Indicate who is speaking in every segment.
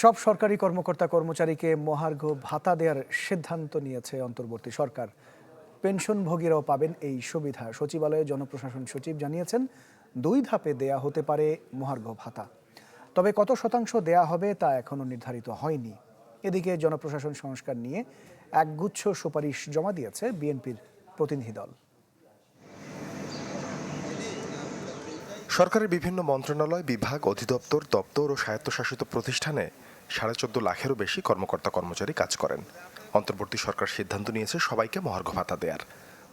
Speaker 1: সব সরকারি কর্মকর্তা কর্মচারীকে মহার্ঘ ভাতা দেওয়ার সিদ্ধান্ত নিয়েছে অন্তর্বর্তী সরকার। পেনশনভোগীরাও পাবেন এই সুবিধা। সচিবালয়ে জনপ্রশাসন সচিব জানিয়েছেন, দুই ধাপে দেয়া হতে পারে মহার্ঘ ভাতা। তবে কত শতাংশ দেয়া হবে তা এখনও নির্ধারিত হয়নি। এদিকে জনপ্রশাসন সংস্কার নিয়ে একগুচ্ছ সুপারিশ জমা দিয়েছে বিএনপির প্রতিনিধি দল।
Speaker 2: সরকারের বিভিন্ন মন্ত্রণালয়, বিভাগ, অধিদপ্তর, দপ্তর ও স্বায়ত্তশাসিত প্রতিষ্ঠানে সাড়ে চোদ্দ লাখেরও বেশি কর্মকর্তা কর্মচারী কাজ করেন। অন্তর্বর্তী সরকার সিদ্ধান্ত নিয়েছে সবাইকে মহার্ঘ ভাতা দেয়ার।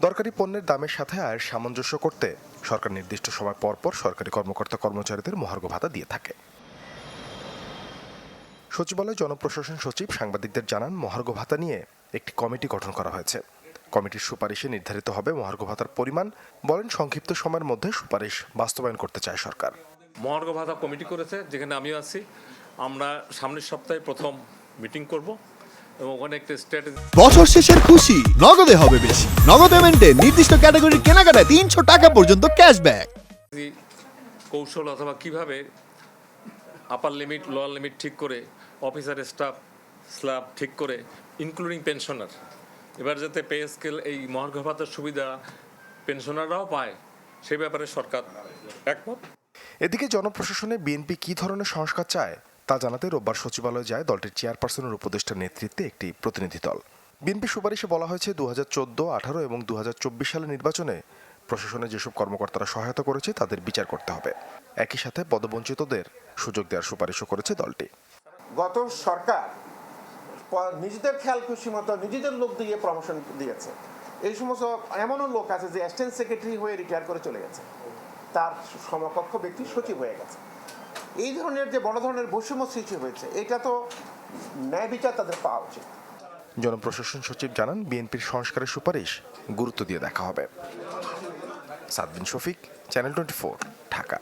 Speaker 2: দরকারি পণ্যের দামের সাথে আয়ের সামঞ্জস্য করতে সরকার নির্দিষ্ট সময় পর পর সরকারি কর্মকর্তা কর্মচারীদের মহার্ঘ ভাতা দিয়ে থাকে। সচিবালয় জনপ্রশাসন সচিব সাংবাদিকদের জানান, মহার্ঘ ভাতা নিয়ে একটি কমিটি গঠন করা হয়েছে। কমিটির সুপারিশে নির্ধারিত হবে মহার্ঘ ভাতার পরিমাণ বলেন সংক্ষিপ্ত সময়ের মধ্যে সুপারিশ বাস্তবায়ন করতে চায় সরকার।
Speaker 3: মহার্ঘ ভাতা কমিটি করেছে যেখানে আমিও আছি। আমরা সামনের সপ্তাহে প্রথম মিটিং করব এবং স্ট্র্যাটেজি
Speaker 4: বছর শেষের খুশি নগদে হবে বেশি। নগদ পেমেন্টে নির্দিষ্ট ক্যাটাগরির কেনাকাটায় তিনশো টাকা পর্যন্ত ক্যাশব্যাক
Speaker 3: কৌশল অথবা কীভাবে আপার লিমিট লোয়ার লিমিট ঠিক করে অফিসার স্টাফ স্ল্যাব ঠিক করে ইনক্লুডিং পেনশনার এবার যাতে পে স্কেল এই মহার্ঘ ভাতার সুবিধা পেনশনাররাও পায় সেই ব্যাপারে সরকার একমত।
Speaker 2: এদিকে জনপ্রশাসনে বিএনপি কী ধরনের সংস্কার চায় তা জানাতে রোববার সচিবালয়ে যায় দলটির চেয়ারপারসনের উপদেষ্টার নেতৃত্বে একটি প্রতিনিধি দল। বিএনপি সুপারিশে বলা হয়েছে দু হাজার চোদ্দ আঠারো এবং দু হাজার চব্বিশ সালের নির্বাচনে প্রশাসনে যেসব কর্মকর্তারা সহায়তা করেছে তাদের বিচার করতে হবে। একই সাথে পদবঞ্চিতদের সুযোগ দেওয়ার সুপারিশও করেছে দলটি।
Speaker 5: গত সরকার নিজেদের খেয়াল খুশি মতো নিজেদের লোক দিয়ে প্রমোশন দিয়েছে। এই সমস্ত এমনও লোক আছে যে অ্যাসিস্ট্যান্ট সেক্রেটারি হয়ে রিটায়ার করে চলে গেছে। তার সমকক্ষ ব্যক্তি সচিব হয়ে গেছে। এই ধরনের যে বড় ধরনের বৈষম্য সৃষ্টি হয়েছে, এটা তো ন্যায় বিচার তাদের পাওয়া উচিত।
Speaker 2: জনপ্রশাসন সচিব জানান, বিএনপির সংস্কারের সুপারিশ গুরুত্ব দিয়ে দেখা হবে। Sadbin Shafiq, channel twenty Dhaka.